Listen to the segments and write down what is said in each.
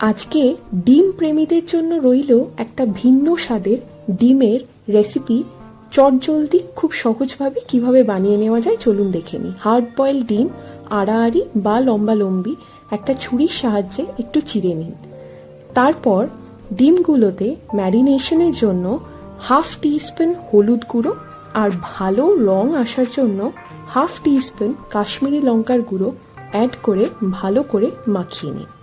আজকে ডিম প্রেমীদের জন্য রইল একটা ভিন্ন স্বাদের ডিমের রেসিপি চটজলদি খুব সহজভাবে কীভাবে বানিয়ে নেওয়া যায় চলুন দেখে নিই। হার্ড বয়েল ডিম, আড়াআড়ি বা লম্বা লম্বি একটা ছুরির সাহায্যে একটু চিড়ে নিন। তারপর ডিমগুলোতে ম্যারিনেশনের জন্য হাফ টি টিস্পুন হলুদ গুঁড়ো আর ভালো রং আসার জন্য হাফ টি টিস্পুন কাশ্মীরি লঙ্কার গুঁড়ো অ্যাড করে ভালো করে মাখিয়ে নিন।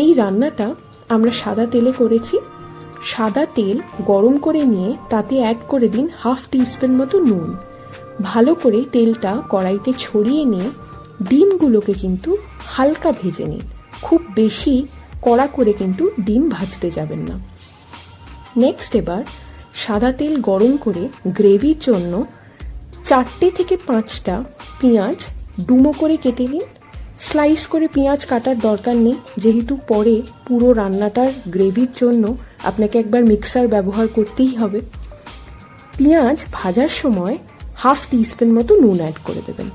এই রান্নাটা আমরা সাদা তেলে করেছি। সাদা তেল গরম করে নিয়ে তাতে অ্যাড করে দিন হাফ টিস্পুন মতো নুন। ভালো করে তেলটা কড়াইতে ছড়িয়ে নিয়ে ডিমগুলোকে কিন্তু হালকা ভেজে নিন। খুব বেশি কড়া করে কিন্তু ডিম ভাজতে যাবেন না। নেক্সট এবার সাদা তেল গরম করে গ্রেভির জন্য চারটে থেকে পাঁচটা পেঁয়াজ ডুমো করে কেটে নিন। স্লাইস করে পেঁয়াজ কাটার দরকার নেই, যেহেতু পরে পুরো রান্নাটার গ্রেভির জন্য আপনাকে একবার মিক্সার ব্যবহার করতেই হবে। পেঁয়াজ ভাজার সময় হাফ টিস্পুন মতো নুন অ্যাড করে দেবেন।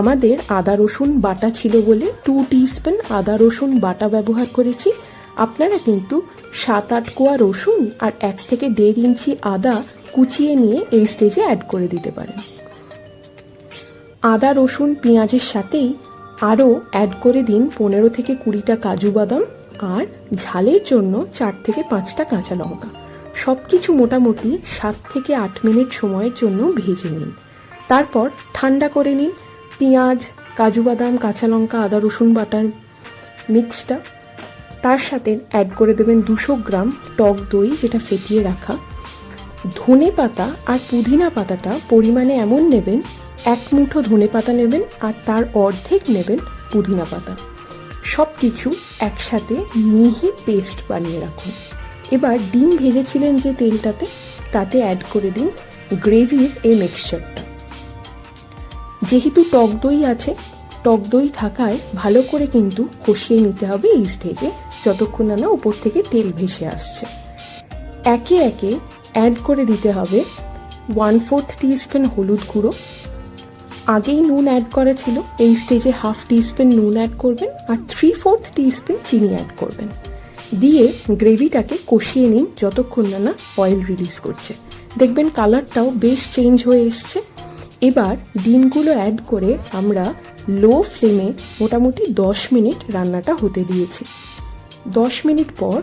আমাদের আদা, রসুন বাটা ছিল বলে টু টিস্পুন আদা, রসুন বাটা ব্যবহার করেছি। আপনারা কিন্তু সাত, আট কোয়া রসুন আর এক থেকে দেড় ইঞ্চি আদা কুচিয়ে নিয়ে এই স্টেজে অ্যাড করে দিতে পারেন। আদা, রসুন, পেঁয়াজের সাথেই আরও অ্যাড করে দিন পনেরো থেকে কুড়িটা কাজু বাদাম আর ঝালের জন্য চার থেকে পাঁচটা কাঁচা লঙ্কা। সব কিছু মোটামুটি সাত থেকে আট মিনিট সময়ের জন্য ভেজে নিন। তারপর ঠান্ডা করে নিন পেঁয়াজ, কাজু বাদাম, কাঁচা লঙ্কা, আদা, রসুন বাটার মিক্সটা। তার সাথে অ্যাড করে দেবেন দুশো গ্রাম টক দই যেটা ফেটিয়ে রাখা। ধনে পাতা আর পুদিনা পাতাটা পরিমাণে এমন নেবেন এক মুঠো ধনে পাতা নেবেন আর তার অর্ধেক নেবেন পুদিনা পাতা। সব কিছু একসাথে মিহি পেস্ট বানিয়ে রাখুন। এবার ডিম ভেজেছিলেন যে তেলটাতে, তাতে অ্যাড করে দিন গ্রেভির এই মিক্সচারটা যেহেতু টক দই আছে, টক দই থাকায় ভালো করে কিন্তু কষিয়ে নিতে হবে এই স্টেজে যতক্ষণ না না উপর থেকে তেল ভেসে আসছে। একে একে অ্যাড করে দিতে হবে ওয়ান ফোর্থ টিস্পুন হলুদ গুঁড়ো আগেই নুন অ্যাড করা ছিল। এই স্টেজে হাফ টিস্পুন নুন অ্যাড করবেন আর থ্রি ফোর্থ টিস্পুন চিনি অ্যাড করবেন। দিয়ে গ্রেভিটাকে কষিয়ে নিন যতক্ষণ না না অয়েল রিলিজ করছে। দেখবেন কালারটাও বেশ চেঞ্জ হয়ে এসছে। এবার ডিমগুলো অ্যাড করে আমরা লো ফ্লেমে মোটামুটি দশ মিনিট রান্নাটা হতে দিয়েছি। দশ মিনিট পর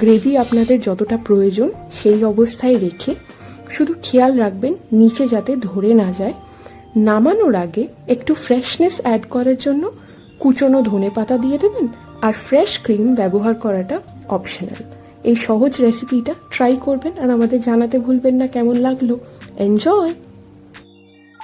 গ্রেভি আপনাদের যতটা প্রয়োজন সেই অবস্থায় রেখে শুধু খেয়াল রাখবেন, নিচে যাতে ধরে না যায়। নামানোর আগে একটু ফ্রেশনেস অ্যাড করার জন্য কুচনো ধনে পাতা দিয়ে দেবেন আর ফ্রেশ ক্রিম ব্যবহার করাটা অপশনাল এই সহজ রেসিপিটা ট্রাই করবেন আর আমাদের জানাতে ভুলবেন না কেমন লাগল। এনজয়